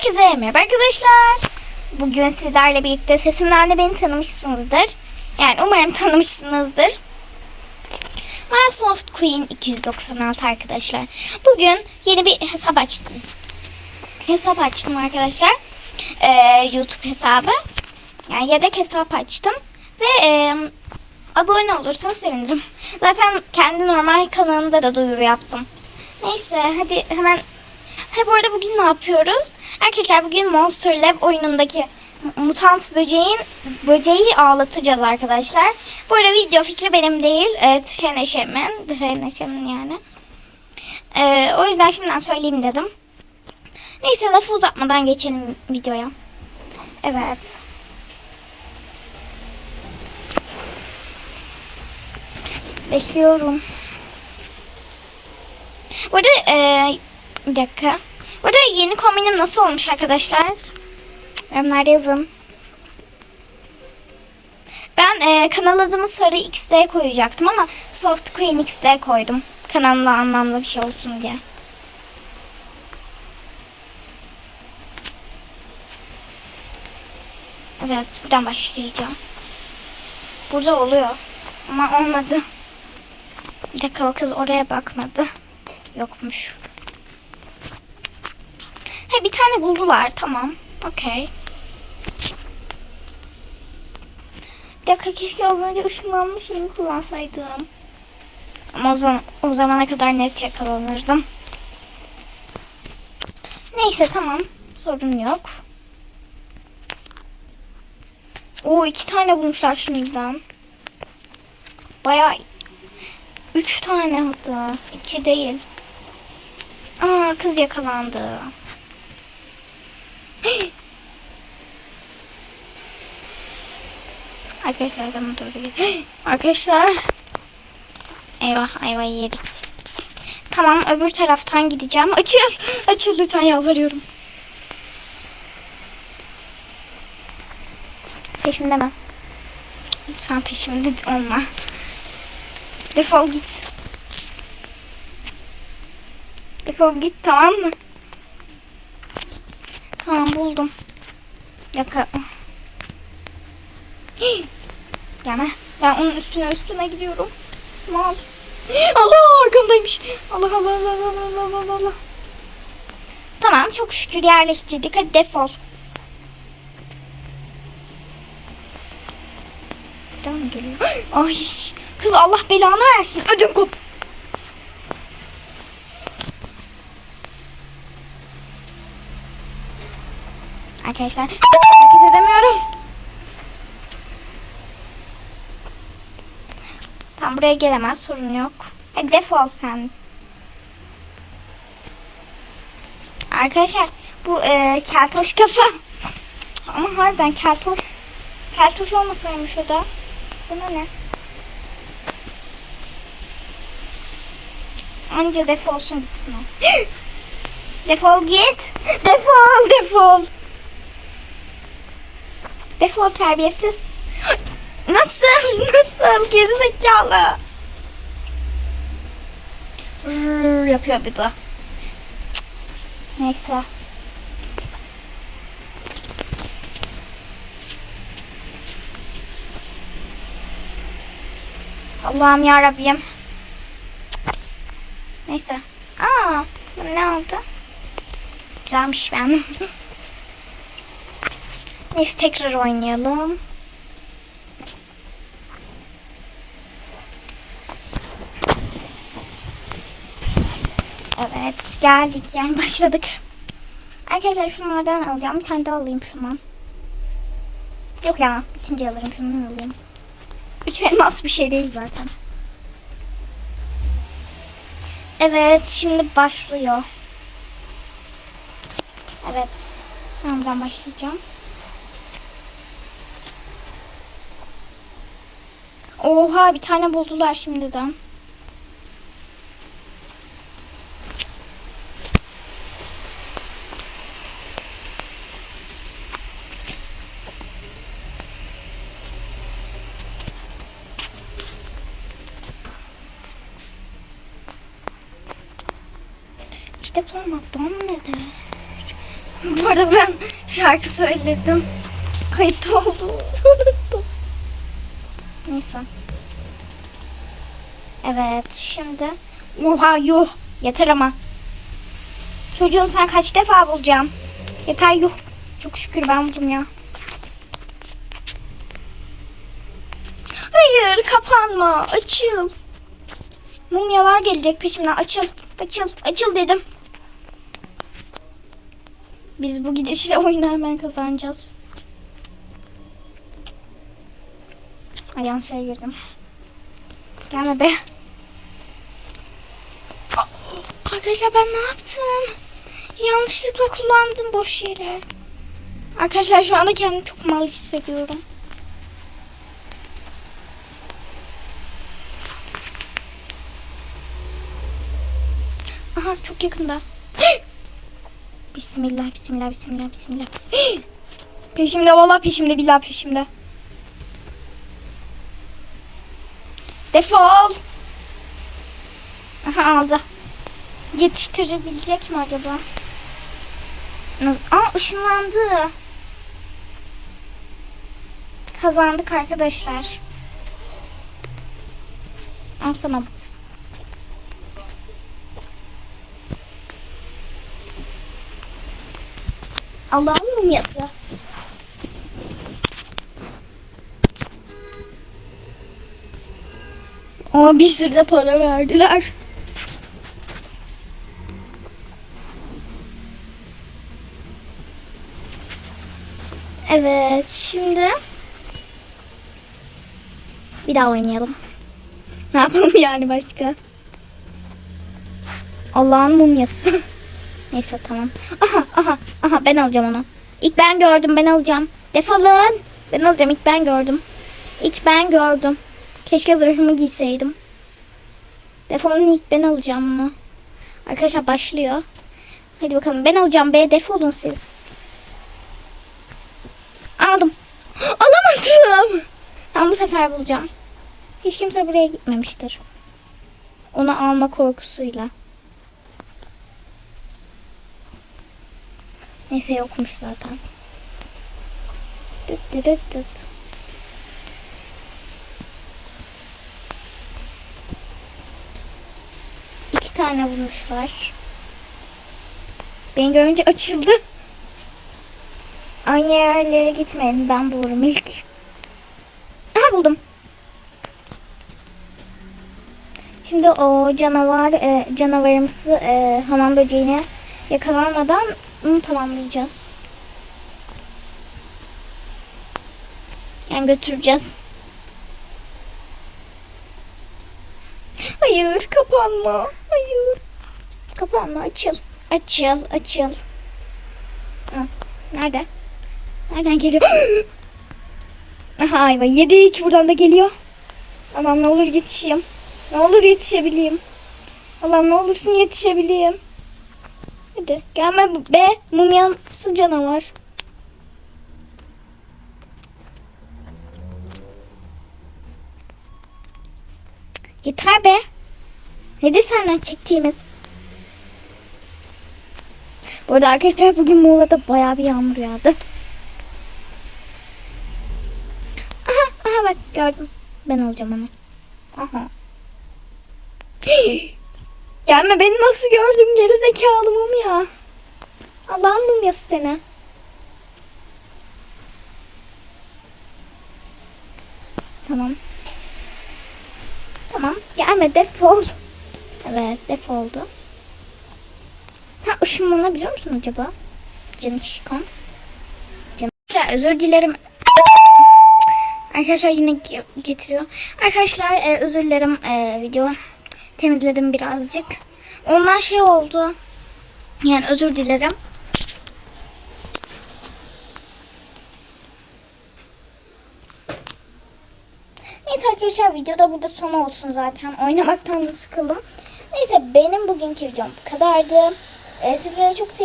Herkese merhaba arkadaşlar. Bugün sizlerle birlikte sesimden de beni tanımışsınızdır. Yani umarım tanımışsınızdır. Ben Soft Queen 296 arkadaşlar. Bugün yeni bir hesap açtım. Hesap açtım arkadaşlar. Ee, YouTube hesabı. Yani yedek hesap açtım. Ve e, abone olursanız sevinirim. Zaten kendi normal kanalımda da duyuru yaptım. Neyse hadi hemen Ha bu arada bugün ne yapıyoruz? Arkadaşlar bugün Monster Lab oyunundaki mutant böceğin böceği ağlatacağız arkadaşlar. Bu arada video fikri benim değil. Evet, TNŞ'min. TNŞ'min yani. Ee, o yüzden şimdiden söyleyeyim dedim. Neyse lafı uzatmadan geçelim videoya. Evet. Bekliyorum. Bu arada e, bir dakika. Bu arada yeni kombinim nasıl olmuş arkadaşlar? Yorumlarda yazın. Ben e, kanal adımı Sarı XD koyacaktım ama Soft Queen XD koydum. Kanalımda anlamlı bir şey olsun diye. Evet buradan başlayacağım. Burada oluyor. Ama olmadı. Bir dakika kız oraya bakmadı. Yokmuş. He bir tane buldular. Tamam. Okey. Bir dakika keşke az önce ışınlanma şeyimi kullansaydım. Ama o, zaman, o zamana kadar net yakalanırdım. Neyse tamam. Sorun yok. Oo iki tane bulmuşlar şimdiden. Bayağı üç tane hatta. iki değil. Aa kız yakalandı. Arkadaşlar bana doğru gel. Arkadaşlar. Eyvah ayvayı yedik. Tamam öbür taraftan gideceğim. Açıl. Açıl lütfen yalvarıyorum. Peşimde mi? Lütfen peşimde olma. Defol git. Defol git tamam mı? Tamam buldum. Yaka. Gelme. Ben onun üstüne üstüne gidiyorum. Mal. Allah arkamdaymış. Allah Allah Allah Allah Allah Allah Allah. Tamam çok şükür yerleştirdik. Hadi defol. Buradan geliyor? Ay kız Allah belanı versin. Ödüm kop. Arkadaşlar hareket edemiyorum. Tam buraya gelemez sorun yok. Hadi defol sen. Arkadaşlar bu e, keltoş kafa. Ama harbiden keltoş. Keltoş olmasaymış o da. Buna ne? Anca defolsun gitsin o. defol git. Defol defol. Defol terbiyesiz. Nasıl? Nasıl? Gerizekalı. Rrr, yapıyor bir de. Neyse. Allah'ım ya Rabbim. Neyse. Aa, ne oldu? Güzelmiş benim. Neyse tekrar oynayalım. Evet geldik yani başladık. Arkadaşlar şunlardan alacağım. Bir tane daha alayım şundan. Yok ya bitince alırım şundan alayım. Üç elmas bir şey değil zaten. Evet şimdi başlıyor. Evet. Buradan başlayacağım. Oha bir tane buldular şimdiden. İşte sormadan nedir? Bu arada ben şarkı söyledim. Olduğumuzu unuttum. Neyse. Evet şimdi. Oha yuh. Yeter ama. Çocuğum sen kaç defa bulacaksın? Yeter yuh. Çok şükür ben buldum ya. Hayır kapanma. Açıl. Mumyalar gelecek peşimden. Açıl. Açıl. Açıl dedim. Biz bu gidişle oyunu hemen kazanacağız. Ay yanlış yere girdim. Gelme be. Arkadaşlar ben ne yaptım? Yanlışlıkla kullandım boş yere. Arkadaşlar şu anda kendimi çok mal hissediyorum. Aha çok yakında. Bismillah, bismillah, bismillah, bismillah. peşimde valla peşimde billah peşimde. Defol. Aha aldı. Yetiştirebilecek mi acaba? Aa ışınlandı. Kazandık arkadaşlar. Al sana. Allah'ın mumyası. Ama bir sürü de para verdiler. Evet şimdi bir daha oynayalım. Ne yapalım yani başka? Allah'ın mumyası. Neyse tamam. Aha aha aha ben alacağım onu. İlk ben gördüm ben alacağım. Defolun. Ben alacağım ilk ben gördüm. İlk ben gördüm. Keşke zırhımı giyseydim. Defolun ilk ben alacağım bunu. Arkadaşlar başlıyor. Hadi bakalım ben alacağım be defolun siz. Aldım. Alamadım. Ben bu sefer bulacağım. Hiç kimse buraya gitmemiştir. Onu alma korkusuyla. Neyse yokmuş zaten. Dıt dıt dıt dıt. İki tane bulmuşlar. Beni görünce açıldı. Aynı yerlere gitmeyin. Ben bulurum ilk. Aha buldum. Şimdi o canavar e, canavarımsı e, hamam böceğine yakalanmadan bunu tamamlayacağız. Yani götüreceğiz. Hayır kapanma. Hayır. Kapanma açıl. Açıl açıl. Ha, nerede? Nereden geliyor? Aha ayva yedik buradan da geliyor. Allah'ım ne olur yetişeyim. Ne olur yetişebileyim. Allah'ım ne olursun yetişebileyim. Hadi gelme be mumyası canavar. Yeter be. Nedir senden çektiğimiz? Bu arada arkadaşlar bugün Muğla'da bayağı bir yağmur yağdı. Aha, aha bak gördüm. Ben alacağım onu. Aha. Gelme beni nasıl gördün geri zekalı mum ya. Allah'ın mumyası seni. Tamam. Tamam gelme defol. Evet defoldu. Sen ışınlanabiliyor musun acaba? Canışkom. Can Arkadaşlar özür dilerim. Arkadaşlar yine ge- getiriyor. Arkadaşlar e, özür dilerim e, video temizledim birazcık. Ondan şey oldu. Yani özür dilerim. Neyse arkadaşlar videoda burada son olsun zaten. Oynamaktan da sıkıldım. Neyse benim bugünkü videom bu kadardı. Ee, sizlere çok sev